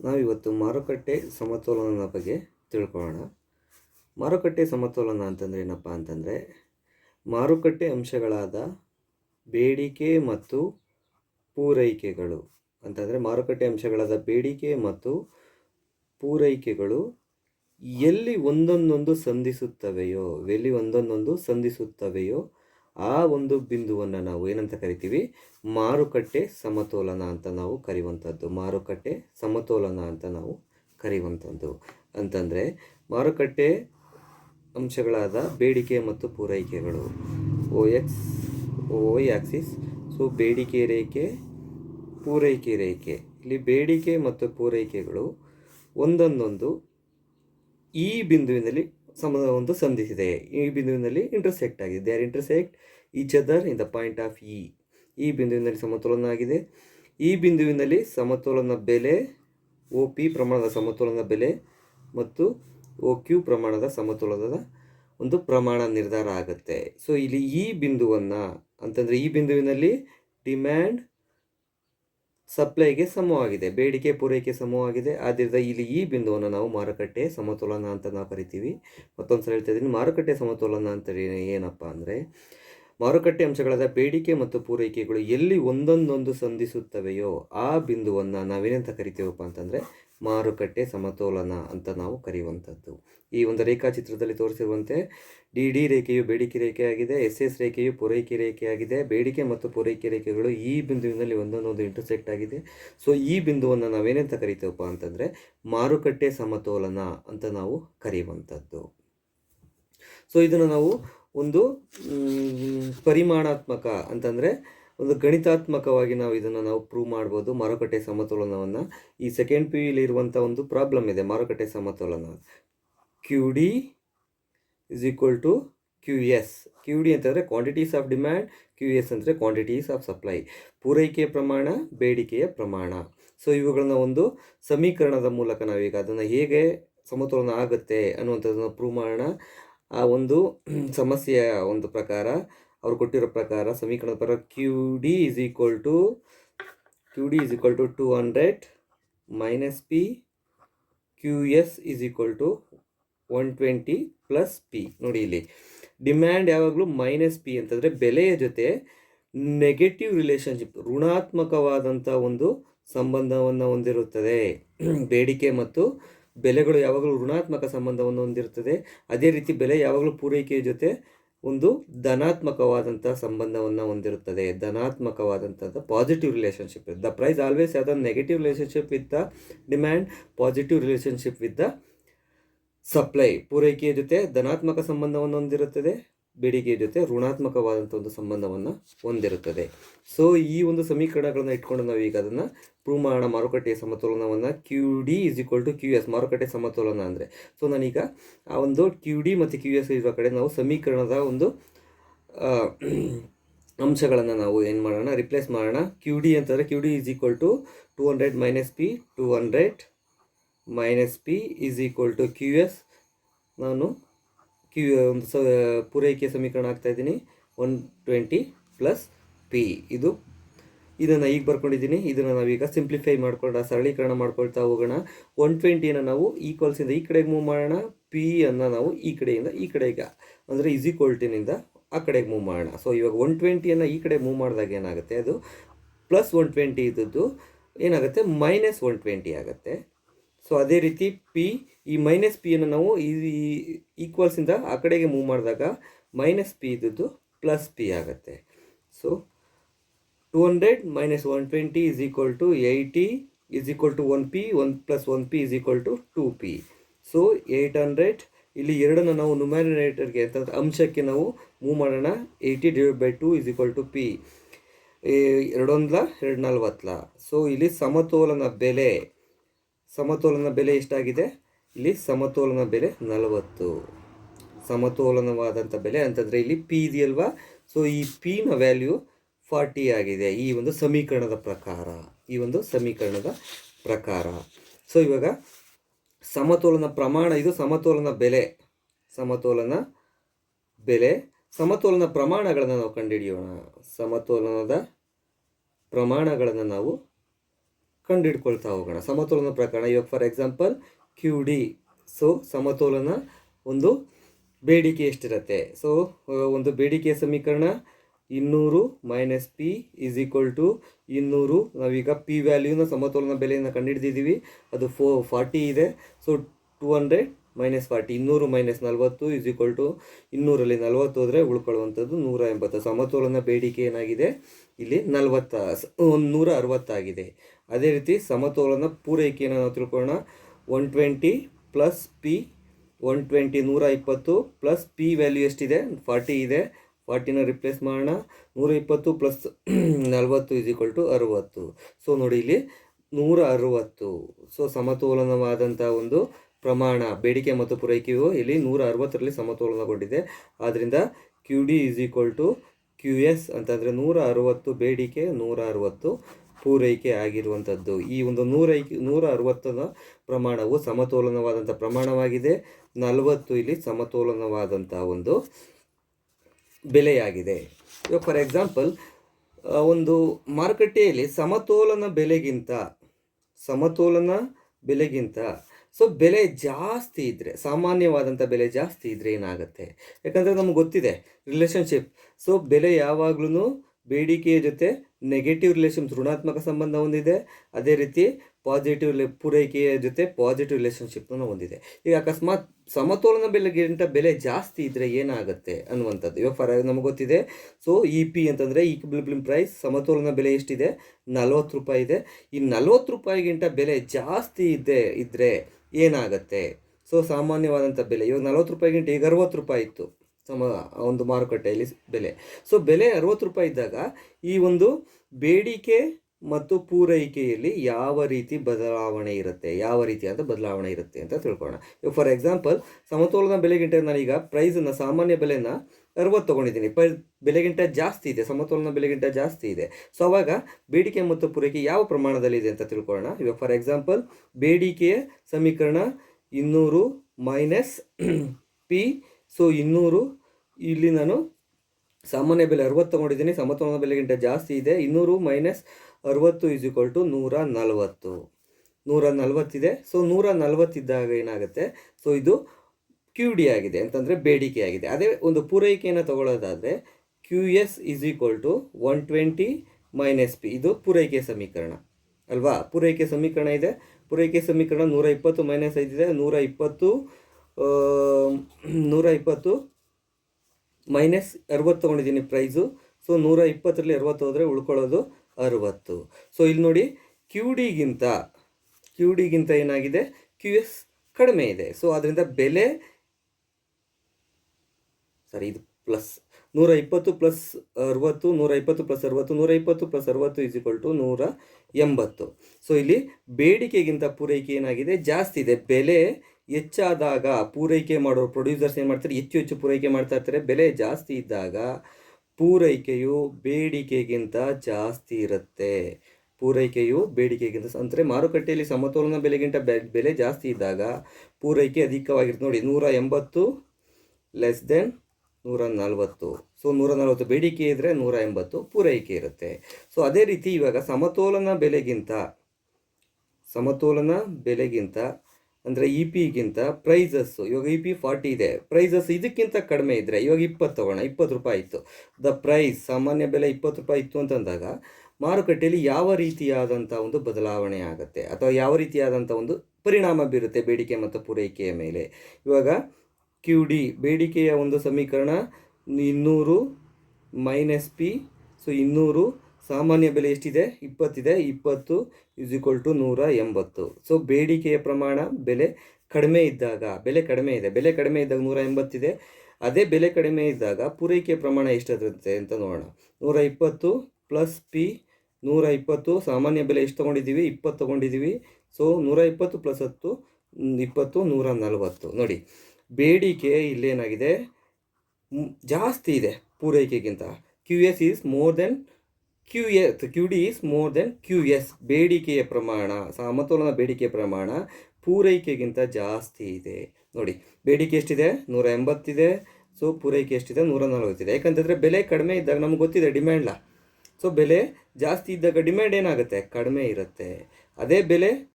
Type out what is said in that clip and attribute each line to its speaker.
Speaker 1: ನಾವಿವತ್ತು ಮಾರುಕಟ್ಟೆ ಸಮತೋಲನದ ಬಗ್ಗೆ ತಿಳ್ಕೊಳ್ಳೋಣ. ಮಾರುಕಟ್ಟೆ ಸಮತೋಲನ ಅಂತಂದರೆ ಏನಪ್ಪ ಅಂತಂದರೆ, ಮಾರುಕಟ್ಟೆ ಅಂಶಗಳಾದ ಬೇಡಿಕೆ ಮತ್ತು ಪೂರೈಕೆಗಳು. ಅಂತಂದರೆ ಮಾರುಕಟ್ಟೆ ಅಂಶಗಳಾದ ಬೇಡಿಕೆ ಮತ್ತು ಪೂರೈಕೆಗಳು ಎಲ್ಲಿ ಒಂದೊಂದೊಂದು ಸಂಧಿಸುತ್ತವೆಯೋ, ಎಲ್ಲಿ ಒಂದೊಂದೊಂದು ಸಂಧಿಸುತ್ತವೆಯೋ ಆ ಒಂದು ಬಿಂದುವನ್ನು ನಾವು ಏನಂತ ಕರಿತೀವಿ? ಮಾರುಕಟ್ಟೆ ಸಮತೋಲನ ಅಂತ ನಾವು ಕರೆಯುವಂಥದ್ದು ಮಾರುಕಟ್ಟೆ ಸಮತೋಲನ ಅಂತ ನಾವು ಕರೆಯುವಂಥದ್ದು ಅಂತಂದರೆ ಮಾರುಕಟ್ಟೆ ಅಂಶಗಳಾದ ಬೇಡಿಕೆ ಮತ್ತು ಪೂರೈಕೆಗಳು. O X O axis, so ಬೇಡಿಕೆ ರೇಖೆ, ಪೂರೈಕೆ ರೇಖೆ. ಇಲ್ಲಿ ಬೇಡಿಕೆ ಮತ್ತು ಪೂರೈಕೆಗಳು ಒಂದೊಂದೊಂದು ಈ ಬಿಂದುವಿನಲ್ಲಿ ಸಮ ಒಂದು ಸಂಧಿಸಿದೆ. ಈ ಬಿಂದುವಿನಲ್ಲಿ ಇಂಟರ್ಸೆಕ್ಟ್ ಆಗಿದೆ. They are intersect each other in the point of E ಈ ಬಿಂದುವಿನಲ್ಲಿ ಸಮತೋಲನ ಆಗಿದೆ ಈ ಬಿಂದುವಿನಲ್ಲಿ ಸಮತೋಲನ ಬೆಲೆ ಒ ಪಿ ಪ್ರಮಾಣದ ಸಮತೋಲನ ಬೆಲೆ ಮತ್ತು ಒ ಕ್ಯೂ ಪ್ರಮಾಣದ ಸಮತೋಲನದ ಒಂದು ಪ್ರಮಾಣ ನಿರ್ಧಾರ ಆಗುತ್ತೆ. ಸೊ ಇಲ್ಲಿ ಈ ಬಿಂದುವನ್ನು, ಅಂತಂದರೆ ಈ ಬಿಂದುವಿನಲ್ಲಿ ಡಿಮ್ಯಾಂಡ್ ಸಪ್ಲೈಗೆ ಸಮವಾಗಿದೆ. ಬೇಡಿಕೆ, ಪೂರೈಕೆ ಸಮವಾಗಿದೆ. ಆದ್ದರಿಂದ ಇಲ್ಲಿ ಈ ಬಿಂದುವನ್ನು ನಾವು ಮಾರುಕಟ್ಟೆ ಸಮತೋಲನ ಅಂತ ನಾವು ಕರಿತೀವಿ. ಮತ್ತೊಂದು ಸಲ ಹೇಳ್ತಾ ಇದ್ದೀನಿ ಮಾರುಕಟ್ಟೆ ಸಮತೋಲನ ಅಂತ ಏನಪ್ಪ ಅಂದರೆ ಮಾರುಕಟ್ಟೆ ಅಂಶಗಳಾದ ಬೇಡಿಕೆ ಮತ್ತು ಪೂರೈಕೆಗಳು ಎಲ್ಲಿ ಒಂದೊಂದೊಂದು ಸಂಧಿಸುತ್ತವೆಯೋ ಆ ಬಿಂದುವನ್ನು ನಾವೇನಂತ ಕರಿತೇವಪ್ಪ ಅಂತಂದರೆ ಮಾರುಕಟ್ಟೆ ಸಮತೋಲನ ಅಂತ ನಾವು ಕರೆಯುವಂಥದ್ದು. ಈ ಒಂದು ರೇಖಾಚಿತ್ರದಲ್ಲಿ ತೋರಿಸಿರುವಂತೆ ಡಿ ಡಿ ರೇಖೆಯು ಬೇಡಿಕೆ ರೇಖೆಯಾಗಿದೆ ಎಸ್ ಎಸ್ ರೇಖೆಯು ಪೂರೈಕೆ ರೇಖೆಯಾಗಿದೆ, ಬೇಡಿಕೆ ಮತ್ತು ಪೂರೈಕೆ ರೇಖೆಗಳು ಈ ಬಿಂದುವಿನಲ್ಲಿ ಒಂದೊಂದೊಂದು ಇಂಟರ್ಸೆಕ್ಟ್ ಆಗಿದೆ. ಸೊ ಈ ಬಿಂದುವನ್ನು ನಾವೇನಂತ ಕರಿತೇವಪ್ಪ ಅಂತಂದರೆ ಮಾರುಕಟ್ಟೆ ಸಮತೋಲನ ಅಂತ ನಾವು ಕರೆಯುವಂಥದ್ದು. ಸೊ ಇದನ್ನು ನಾವು ಒಂದು ಪರಿಮಾಣಾತ್ಮಕ ಅಂತಂದರೆ ಒಂದು ಗಣಿತಾತ್ಮಕವಾಗಿ ನಾವು ಇದನ್ನು ನಾವು ಪ್ರೂವ್ ಮಾಡ್ಬೋದು ಮಾರುಕಟ್ಟೆ ಸಮತೋಲನವನ್ನು. ಈ ಸೆಕೆಂಡ್ ಪಿ ಇರುವಂಥ ಒಂದು ಪ್ರಾಬ್ಲಮ್ ಇದೆ, ಮಾರುಕಟ್ಟೆ ಸಮತೋಲನ. Q D is equal to Q S Q D ಅಂತಂದರೆ quantities of demand Q S ಅಂದರೆ ಕ್ವಾಂಟಿಟೀಸ್ ಆಫ್ ಸಪ್ಲೈ ಪೂರೈಕೆಯ ಪ್ರಮಾಣ, ಬೇಡಿಕೆಯ ಪ್ರಮಾಣ. ಸೊ ಇವುಗಳನ್ನ ಒಂದು ಸಮೀಕರಣದ ಮೂಲಕ ನಾವೀಗ ಅದನ್ನು ಹೇಗೆ ಸಮತೋಲನ ಆಗುತ್ತೆ ಅನ್ನುವಂಥದ್ದನ್ನು ಪ್ರೂವ್ ಮಾಡೋಣ. ಆ ಒಂದು ಸಮಸ್ಯೆಯ ಒಂದು ಪ್ರಕಾರ, ಅವ್ರು ಕೊಟ್ಟಿರೋ ಪ್ರಕಾರ ಸಮೀಕರಣದ ಪ್ರಕಾರ Q D is equal to Q D is equal to two hundred minus P Q S is equal to one twenty plus P ನೋಡಿ ಇಲ್ಲಿ ಡಿಮ್ಯಾಂಡ್ ಯಾವಾಗಲೂ ಮೈನಸ್ ಪಿ ಅಂತಂದರೆ ಬೆಲೆಯ ಜೊತೆ ನೆಗೆಟಿವ್ ರಿಲೇಷನ್ಶಿಪ್ ಋಣಾತ್ಮಕವಾದಂಥ ಒಂದು ಸಂಬಂಧವನ್ನು ಹೊಂದಿರುತ್ತದೆ. ಬೇಡಿಕೆ ಮತ್ತು ಬೆಲೆಗಳು ಯಾವಾಗಲೂ ಋಣಾತ್ಮಕ ಸಂಬಂಧವನ್ನು ಹೊಂದಿರುತ್ತದೆ. ಅದೇ ರೀತಿ ಬೆಲೆ ಯಾವಾಗಲೂ ಪೂರೈಕೆಯ ಜೊತೆ ಒಂದು ಧನಾತ್ಮಕವಾದಂಥ ಸಂಬಂಧವನ್ನು ಹೊಂದಿರುತ್ತದೆ. ಧನಾತ್ಮಕವಾದಂಥದ್ದು positive relationship the price always ಯಾವ್ದು negative relationship with the demand positive relationship with the supply ಪೂರೈಕೆಯ ಜೊತೆ ಧನಾತ್ಮಕ ಸಂಬಂಧವನ್ನು ಹೊಂದಿರುತ್ತದೆ. ಬೇಡಿಕೆಯ ಜೊತೆ ಋಣಾತ್ಮಕವಾದಂಥ ಒಂದು ಸಂಬಂಧವನ್ನು ಹೊಂದಿರುತ್ತದೆ. ಸೊ ಈ ಒಂದು ಸಮೀಕರಣಗಳನ್ನು ಇಟ್ಕೊಂಡು ನಾವು ಈಗ ಅದನ್ನು ಪ್ರೂವ್ ಮಾಡೋಣ ಮಾರುಕಟ್ಟೆಯ ಸಮತೋಲನವನ್ನು Q D is equal to Q S ಮಾರುಕಟ್ಟೆ ಸಮತೋಲನ ಅಂದರೆ. ಸೊ ನಾನೀಗ ಆ ಒಂದು ಕ್ಯೂ ಡಿ ಮತ್ತು ಕ್ಯೂ ಎಸ್ ಇರುವ ಕಡೆ ನಾವು ಸಮೀಕರಣದ ಒಂದು ಅಂಶಗಳನ್ನು ನಾವು ಏನು ಮಾಡೋಣ ರಿಪ್ಲೇಸ್ ಮಾಡೋಣ. ಕ್ಯೂ ಡಿ ಅಂತಂದರೆ Q D is equal to two hundred minus P two hundred minus P is equal to Q S ನಾನು ಕ್ಯೂ ಒಂದು ಸ, ಪೂರೈಕೆ ಸಮೀಕರಣ ಆಗ್ತಾ ಇದ್ದೀನಿ. ಒನ್ ಟ್ವೆಂಟಿ ಪ್ಲಸ್ ಪಿ, ಇದು. ಇದನ್ನು ಈಗ ಬರ್ಕೊಂಡಿದ್ದೀನಿ. ಇದನ್ನು ನಾವೀಗ ಸಿಂಪ್ಲಿಫೈ ಮಾಡ್ಕೊಂಡು, ಸರಳೀಕರಣ ಮಾಡ್ಕೊಳ್ತಾ ಹೋಗೋಣ. ಒನ್ ಟ್ವೆಂಟಿಯನ್ನು ನಾವು ಈಕ್ವಲ್ಸಿಂದ ಈ ಕಡೆಗೆ ಮೂವ್ ಮಾಡೋಣ. ಪಿ ಅನ್ನು ನಾವು ಈ ಕಡೆಯಿಂದ ಈ ಕಡೆಗೆ. ಅಂದರೆ ಇಸ್ ಈಕ್ವಲ್ಟಿನಿಂದ ಆ ಕಡೆಗೆ ಮೂವ್ ಮಾಡೋಣ. ಸೊ ಇವಾಗ ಒನ್ ಟ್ವೆಂಟಿಯನ್ನು ಈ ಕಡೆ ಮೂವ್ ಮಾಡಿದಾಗ ಏನಾಗುತ್ತೆ ಅದು? ಪ್ಲಸ್ ಒನ್ ಟ್ವೆಂಟಿ ಇದ್ದದ್ದು ಏನಾಗುತ್ತೆ? ಮೈನಸ್ ಒನ್ ಟ್ವೆಂಟಿ ಆಗುತ್ತೆ. ಸೊ ಅದೇ ರೀತಿ ಪಿ ಈ ಮೈನಸ್ ಪಿಯನ್ನು ನಾವು ಈ ಈಕ್ವಲ್ಸಿಂದ ಆ ಕಡೆಗೆ ಮೂವ್ ಮಾಡಿದಾಗ ಮೈನಸ್ ಪಿ ಇದ್ದದ್ದು ಪ್ಲಸ್ ಪಿ ಆಗುತ್ತೆ. So two hundred minus one twenty is equal to eighty is equal to one P one plus one P is equal to two P so eight hundred ಇಲ್ಲಿ ಎರಡನ್ನು ನಾವು ನುಮ್ಯಾರಿನೇಟರ್ಗೆ ಅಂತಂದ್ರೆ ಅಂಶಕ್ಕೆ ನಾವು move ಮಾಡೋಣ. Eighty divide by two is equal to P ಎರಡೊಂದ್ಲ ಎರಡು ನಲ್ವತ್ತಲ ಸೊ ಇಲ್ಲಿ ಸಮತೋಲನ ಬೆಲೆ ಸಮತೋಲನ ಬೆಲೆ ಎಷ್ಟಾಗಿದೆ? ಇಲ್ಲಿ ಸಮತೋಲನ ಬೆಲೆ ನಲವತ್ತು. ಸಮತೋಲನವಾದಂಥ ಬೆಲೆ ಅಂತಂದರೆ ಇಲ್ಲಿ ಪಿ ಇದೆಯಲ್ವಾ ಸೊ ಈ ಪಿನ ವ್ಯಾಲ್ಯೂ ಫಾರ್ಟಿ ಆಗಿದೆ. ಈ ಒಂದು ಸಮೀಕರಣದ ಪ್ರಕಾರ. ಈ ಒಂದು ಸಮೀಕರಣದ ಪ್ರಕಾರ. ಸೊ ಇವಾಗ ಸಮತೋಲನ ಪ್ರಮಾಣ, ಇದು ಸಮತೋಲನ ಬೆಲೆ. ಸಮತೋಲನ ಬೆಲೆ. ಸಮತೋಲನ ಪ್ರಮಾಣಗಳನ್ನು ನಾವು ಕಂಡುಹಿಡಿಯೋಣ. ಸಮತೋಲನದ ಪ್ರಮಾಣಗಳನ್ನು ನಾವು ಕಂಡುಹಿಡ್ಕೊಳ್ತಾ ಹೋಗೋಣ. ಸಮತೋಲನ ಪ್ರಕರಣ, ಇವಾಗ for example Q D so ಸಮತೋಲನ ಒಂದು ಬೇಡಿಕೆ ಎಷ್ಟಿರುತ್ತೆ? ಸೊ ಒಂದು ಬೇಡಿಕೆಯ ಸಮೀಕರಣ ಇನ್ನೂರು minus P is equal to ಇನ್ನೂರು. ನಾವೀಗ ಪಿ ವ್ಯಾಲ್ಯೂನ ಸಮತೋಲನ ಬೆಲೆಯನ್ನು ಕಂಡುಹಿಡಿದಿದ್ದೀವಿ. ಅದು ಫೋ ಫಾರ್ಟಿ ಇದೆ. So two hundred minus forty ಇನ್ನೂರು ಮೈನಸ್ ನಲ್ವತ್ತು ಈಸ್ ಈಕ್ವಲ್ ಟು ಇನ್ನೂರಲ್ಲಿ ನಲ್ವತ್ತು ಹೋದರೆ ಉಳ್ಕೊಳ್ಳುವಂಥದ್ದು ನೂರ ಎಂಬತ್ತು. ಸಮತೋಲನ ಬೇಡಿಕೆ ಏನಾಗಿದೆ? ಇಲ್ಲಿ ನಲವತ್ತ ಒಂದು ನೂರ ಅರವತ್ತಾಗಿದೆ. ಅದೇ ರೀತಿ ಸಮತೋಲನ ಪೂರೈಕೆಯನ್ನು ನಾವು ತಿಳ್ಕೊಳ್ಳೋಣ. One twenty plus P one twenty ನೂರ ಇಪ್ಪತ್ತು ಪ್ಲಸ್ ಪಿ ವ್ಯಾಲ್ಯೂ ಎಷ್ಟಿದೆ? ಫಾರ್ಟಿ ಇದೆ. ಫಾರ್ಟಿನ ರಿಪ್ಲೇಸ್ ಮಾಡೋಣ. ನೂರ ಇಪ್ಪತ್ತು ಪ್ಲಸ್ ನಲವತ್ತು ಇಸ್ ಈಕ್ವಲ್ ಟು ಅರುವತ್ತು. ಸೊ ನೋಡಿ ಇಲ್ಲಿ ನೂರ ಅರುವತ್ತು. ಸೊ ಸಮತೋಲನವಾದಂಥ ಒಂದು ಪ್ರಮಾಣ, ಬೇಡಿಕೆ ಮತ್ತು ಪೂರೈಕೆಯು ಇಲ್ಲಿ ನೂರ ಅರವತ್ತರಲ್ಲಿ ಸಮತೋಲನಗೊಂಡಿದೆ. ಆದ್ದರಿಂದ Q D is equal to Q S ಅಂತಂದರೆ ನೂರ ಅರುವತ್ತು, ಬೇಡಿಕೆ ನೂರ ಅರುವತ್ತು. ಪೂರೈಕೆ ಆಗಿರುವಂಥದ್ದು. ಈ ಒಂದು ನೂರೈಕೆ ನೂರ ಅರವತ್ತರ ಪ್ರಮಾಣವು ಸಮತೋಲನವಾದಂಥ ಪ್ರಮಾಣವಾಗಿದೆ. ನಲವತ್ತು ಇಲ್ಲಿ ಸಮತೋಲನವಾದಂಥ ಒಂದು ಬೆಲೆಯಾಗಿದೆ. ಇವಾಗ ಫಾರ್ ಎಕ್ಸಾಂಪಲ್ ಒಂದು ಮಾರುಕಟ್ಟೆಯಲ್ಲಿ ಸಮತೋಲನ ಬೆಲೆಗಿಂತ ಸಮತೋಲನ ಬೆಲೆಗಿಂತ ಸೊ ಬೆಲೆ ಜಾಸ್ತಿ ಇದ್ದರೆ ಸಾಮಾನ್ಯವಾದಂಥ ಬೆಲೆ ಜಾಸ್ತಿ ಇದ್ದರೆ ಏನಾಗುತ್ತೆ? ಯಾಕಂದರೆ ನಮ್ಗೆ ಗೊತ್ತಿದೆ ರಿಲೇಷನ್ಶಿಪ್ ಸೊ ಬೆಲೆ ಯಾವಾಗ್ಲೂ ಬೇಡಿಕೆಯ ಜೊತೆ ನೆಗೆಟಿವ್ ರಿಲೇಷನ್ಸ್ ಋಣಾತ್ಮಕ ಸಂಬಂಧ ಹೊಂದಿದೆ. ಅದೇ ರೀತಿ ಪಾಸಿಟಿವ್ ಪೂರೈಕೆಯ ಜೊತೆ ಪಾಸಿಟಿವ್ ರಿಲೇಷನ್ಶಿಪ್ನ ಹೊಂದಿದೆ. ಈಗ ಅಕಸ್ಮಾತ್ ಸಮತೋಲನ ಬೆಲೆಗಿಂತ ಬೆಲೆ ಜಾಸ್ತಿ ಇದ್ದರೆ ಏನಾಗುತ್ತೆ ಅನ್ನುವಂಥದ್ದು. ಇವಾಗ ಫಾರ್ ನಮಗೆ ಗೊತ್ತಿದೆ. ಸೊ ಇ ಪಿ ಅಂತಂದರೆ ಈಕ್ವಿಲಿಬ್ರಿಯಂ ಪ್ರೈಸ್ ಸಮತೋಲನ ಬೆಲೆ ಎಷ್ಟಿದೆ? ನಲವತ್ತು ರೂಪಾಯಿ ಇದೆ. ಈ ನಲ್ವತ್ತು ರೂಪಾಯಿಗಿಂತ ಬೆಲೆ ಜಾಸ್ತಿ ಇದೆ ಇದ್ದರೆ ಏನಾಗುತ್ತೆ? ಸೊ ಸಾಮಾನ್ಯವಾದಂಥ ಬೆಲೆ. ಇವಾಗ ನಲ್ವತ್ತು ರೂಪಾಯಿಗಿಂತ ಈಗ ಅರವತ್ತು ರೂಪಾಯಿ ಇತ್ತು. ಸಮ, ಒಂದು ಮಾರುಕಟ್ಟೆಯಲ್ಲಿ ಬೆಲೆ. ಸೊ ಬೆಲೆ ಅರವತ್ತು ರೂಪಾಯಿ ಇದ್ದಾಗ ಈ ಒಂದು ಬೇಡಿಕೆ ಮತ್ತು ಪೂರೈಕೆಯಲ್ಲಿ ಯಾವ ರೀತಿ ಬದಲಾವಣೆ ಇರುತ್ತೆ, ಯಾವ ರೀತಿಯಾದ ಬದಲಾವಣೆ ಇರುತ್ತೆ ಅಂತ ತಿಳ್ಕೊಳ್ಳೋಣ. ಫಾರ್ ಎಕ್ಸಾಂಪಲ್ ಸಮತೋಲನ ಬೆಲೆಗಿಂತ ನಾನೀಗ ಪ್ರೈಸನ್ನು ಸಾಮಾನ್ಯ ಬೆಲೆನ ಅರವತ್ತು ತೊಗೊಂಡಿದ್ದೀನಿ. ಪ, ಬೆಲೆಗಿಂತ ಜಾಸ್ತಿ ಇದೆ, ಸಮತೋಲನ ಬೆಲೆಗಿಂತ ಜಾಸ್ತಿ ಇದೆ. ಸೊ ಅವಾಗ ಬೇಡಿಕೆ ಮತ್ತು ಪೂರೈಕೆ ಯಾವ ಪ್ರಮಾಣದಲ್ಲಿದೆ ಅಂತ ತಿಳ್ಕೊಳ್ಳೋಣ. ಇವಾಗ ಫಾರ್ ಎಕ್ಸಾಂಪಲ್ ಬೇಡಿಕೆಯ ಸಮೀಕರಣ ಇನ್ನೂರು ಮೈನಸ್ ಪಿ ಸೊ ಇನ್ನೂರು, ಇಲ್ಲಿ ನಾನು ಸಾಮಾನ್ಯ ಬೆಲೆ ಅರವತ್ತು ತೊಗೊಂಡಿದ್ದೀನಿ. ಸಮತೋಲನ ಬೆಲೆಗಿಂತ ಜಾಸ್ತಿ ಇದೆ. ಇನ್ನೂರು ಮೈನಸ್ ಅರವತ್ತು ಇಸ್ ಈಕ್ವಲ್ ಟು ನೂರ ನಲವತ್ತು ನೂರ ನಲವತ್ತಿದೆ ಸೊ ನೂರ ನಲವತ್ತಿದ್ದಾಗ ಏನಾಗುತ್ತೆ? ಸೊ ಇದು ಕ್ಯೂ ಡಿ ಆಗಿದೆ. ಅಂತಂದರೆ ಬೇಡಿಕೆ ಆಗಿದೆ. ಅದೇ ಒಂದು ಪೂರೈಕೆಯನ್ನು ತಗೊಳ್ಳೋದಾದರೆ Q S is equal to one twenty minus P ಇದು ಪೂರೈಕೆ ಸಮೀಕರಣ. ಅಲ್ವಾ? ಪೂರೈಕೆ ಸಮೀಕರಣ ಇದೆ. ಪೂರೈಕೆ ಸಮೀಕರಣ ನೂರ ಇಪ್ಪತ್ತು ಮೈನಸ್ ಐದಿದೆ ನೂರ ಇಪ್ಪತ್ತು ನೂರ ಇಪ್ಪತ್ತು ಮೈನಸ್ ಅರವತ್ತು ತೊಗೊಂಡಿದ್ದೀನಿ ಪ್ರೈಸು ಸೊ ನೂರ ಇಪ್ಪತ್ತರಲ್ಲಿ ಅರವತ್ತು ಹೋದರೆ ಉಳ್ಕೊಳ್ಳೋದು ಅರವತ್ತು. ಸೊ ಇಲ್ಲಿ ನೋಡಿ ಕ್ಯೂ ಡಿಗಿಂತ ಕ್ಯೂ ಡಿಗಿಂತ ಏನಾಗಿದೆ? ಕ್ಯೂ ಎಸ್ ಕಡಿಮೆ ಇದೆ. ಸೊ ಅದರಿಂದ ಬೆಲೆ, ಸರಿ, ಇದು ಪ್ಲಸ್ ನೂರ ಇಪ್ಪತ್ತು ಪ್ಲಸ್ ಅರವತ್ತು ನೂರ ಇಪ್ಪತ್ತು ಪ್ಲಸ್ ಅರವತ್ತು ನೂರ ಇಪ್ಪತ್ತು ಪ್ಲಸ್ ಅರವತ್ತು ಇಸ್ ಈಕ್ವಲ್ ಟು ನೂರ ಎಂಬತ್ತು. ಸೊ ಇಲ್ಲಿ ಬೇಡಿಕೆಗಿಂತ ಪೂರೈಕೆ ಏನಾಗಿದೆ? ಜಾಸ್ತಿ ಇದೆ. ಬೆಲೆ ಹೆಚ್ಚಾದಾಗ ಪೂರೈಕೆ ಮಾಡೋ ಪ್ರೊಡ್ಯೂಸರ್ಸ್ ಏನು ಮಾಡ್ತಾರೆ? ಹೆಚ್ಚು ಹೆಚ್ಚು ಪೂರೈಕೆ ಮಾಡ್ತಾ ಇರ್ತಾರೆ. ಬೆಲೆ ಜಾಸ್ತಿ ಇದ್ದಾಗ ಪೂರೈಕೆಯು ಬೇಡಿಕೆಗಿಂತ ಜಾಸ್ತಿ ಇರುತ್ತೆ. ಪೂರೈಕೆಯು ಬೇಡಿಕೆಗಿಂತ ಅಂದರೆ ಮಾರುಕಟ್ಟೆಯಲ್ಲಿ ಸಮತೋಲನ ಬೆಲೆಗಿಂತ ಬೆಲೆ ಜಾಸ್ತಿ ಇದ್ದಾಗ ಪೂರೈಕೆ ಅಧಿಕವಾಗಿರುತ್ತೆ. ನೋಡಿ, ನೂರ ಎಂಬತ್ತು ಲೆಸ್ ದೆನ್ ನೂರ ನಲ್ವತ್ತು. ಸೊ ನೂರ ನಲ್ವತ್ತು ಬೇಡಿಕೆ ಇದ್ದರೆ ನೂರ ಎಂಬತ್ತು ಪೂರೈಕೆ ಇರುತ್ತೆ. ಸೊ ಅದೇ ರೀತಿ ಇವಾಗ ಸಮತೋಲನ ಬೆಲೆಗಿಂತ ಸಮತೋಲನ ಬೆಲೆಗಿಂತ ಅಂದರೆ ಇ ಪಿಗಿಂತ ಪ್ರೈಸಸ್ಸು ಇವಾಗ ಇ ಪಿ ಫಾರ್ಟಿ ಇದೆ. ಪ್ರೈಸಸ್ ಇದಕ್ಕಿಂತ ಕಡಿಮೆ ಇದ್ದರೆ ಇವಾಗ ಇಪ್ಪತ್ತು ತಗೋಣ, ಇಪ್ಪತ್ತು ರೂಪಾಯಿ ಇತ್ತು ದ ಪ್ರೈಸ್ ಸಾಮಾನ್ಯ ಬೆಲೆ ಇಪ್ಪತ್ತು ರೂಪಾಯಿ ಇತ್ತು ಅಂತಂದಾಗ ಮಾರುಕಟ್ಟೆಯಲ್ಲಿ ಯಾವ ರೀತಿಯಾದಂಥ ಒಂದು ಬದಲಾವಣೆ ಆಗುತ್ತೆ? ಅಥವಾ ಯಾವ ರೀತಿಯಾದಂಥ ಒಂದು ಪರಿಣಾಮ ಬೀರುತ್ತೆ ಬೇಡಿಕೆ ಮತ್ತು ಪೂರೈಕೆಯ ಮೇಲೆ? ಇವಾಗ ಕ್ಯೂ ಡಿ ಬೇಡಿಕೆಯ ಒಂದು ಸಮೀಕರಣ ಇನ್ನೂರು ಮೈನಸ್ ಪಿ ಸೊ ಇನ್ನೂರು ಸಾಮಾನ್ಯ ಬೆಲೆ ಎಷ್ಟಿದೆ? ಇಪ್ಪತ್ತಿದೆ. ಇಪ್ಪತ್ತು ಇಸ್ ಈಕ್ವಲ್ ಟು ನೂರ ಎಂಬತ್ತು. ಸೊ ಬೇಡಿಕೆಯ ಪ್ರಮಾಣ ಬೆಲೆ ಕಡಿಮೆ ಇದ್ದಾಗ, ಬೆಲೆ ಕಡಿಮೆ ಇದೆ. ಬೆಲೆ ಕಡಿಮೆ ಇದ್ದಾಗ ನೂರ ಎಂಬತ್ತಿದೆ. ಅದೇ ಬೆಲೆ ಕಡಿಮೆ ಇದ್ದಾಗ ಪೂರೈಕೆಯ ಪ್ರಮಾಣ ಎಷ್ಟಿರುತ್ತೆ ಅಂತ ನೋಡೋಣ. ನೂರ ಇಪ್ಪತ್ತು ಪ್ಲಸ್ ಪಿ ನೂರ ಇಪ್ಪತ್ತು, ಸಾಮಾನ್ಯ ಬೆಲೆ ಎಷ್ಟು ತೊಗೊಂಡಿದ್ದೀವಿ? ಇಪ್ಪತ್ತು ತೊಗೊಂಡಿದ್ದೀವಿ. ಸೊ ನೂರ ಇಪ್ಪತ್ತು ಪ್ಲಸ್ ಹತ್ತು, ಇಪ್ಪತ್ತು, ನೂರ ನಲವತ್ತು. ನೋಡಿ, ಬೇಡಿಕೆ ಇಲ್ಲೇನಾಗಿದೆ? ಜಾಸ್ತಿ ಇದೆ ಪೂರೈಕೆಗಿಂತ. Q S is more than Q S Q D is more than Q S ಬೇಡಿಕೆಯ ಪ್ರಮಾಣ, ಸಮತೋಲನ ಬೇಡಿಕೆಯ ಪ್ರಮಾಣ, ಪೂರೈಕೆಗಿಂತ ಜಾಸ್ತಿ ಇದೆ. ನೋಡಿ, ಬೇಡಿಕೆ ಎಷ್ಟಿದೆ? ನೂರ ಎಂಬತ್ತಿದೆ ಸೊ ಪೂರೈಕೆ ಎಷ್ಟಿದೆ? ನೂರ ನಲವತ್ತಿದೆ ಯಾಕಂತಂದರೆ ಬೆಲೆ ಕಡಿಮೆ ಇದ್ದಾಗ ನಮ್ಗೆ ಗೊತ್ತಿದೆ ಡಿಮ್ಯಾಂಡ್ಲ ಸೊ ಬೆಲೆ ಜಾಸ್ತಿ ಇದ್ದಾಗ ಡಿಮ್ಯಾಂಡ್ ಏನಾಗುತ್ತೆ? ಕಡಿಮೆ ಇರುತ್ತೆ. ಅದೇ ಬೆಲೆ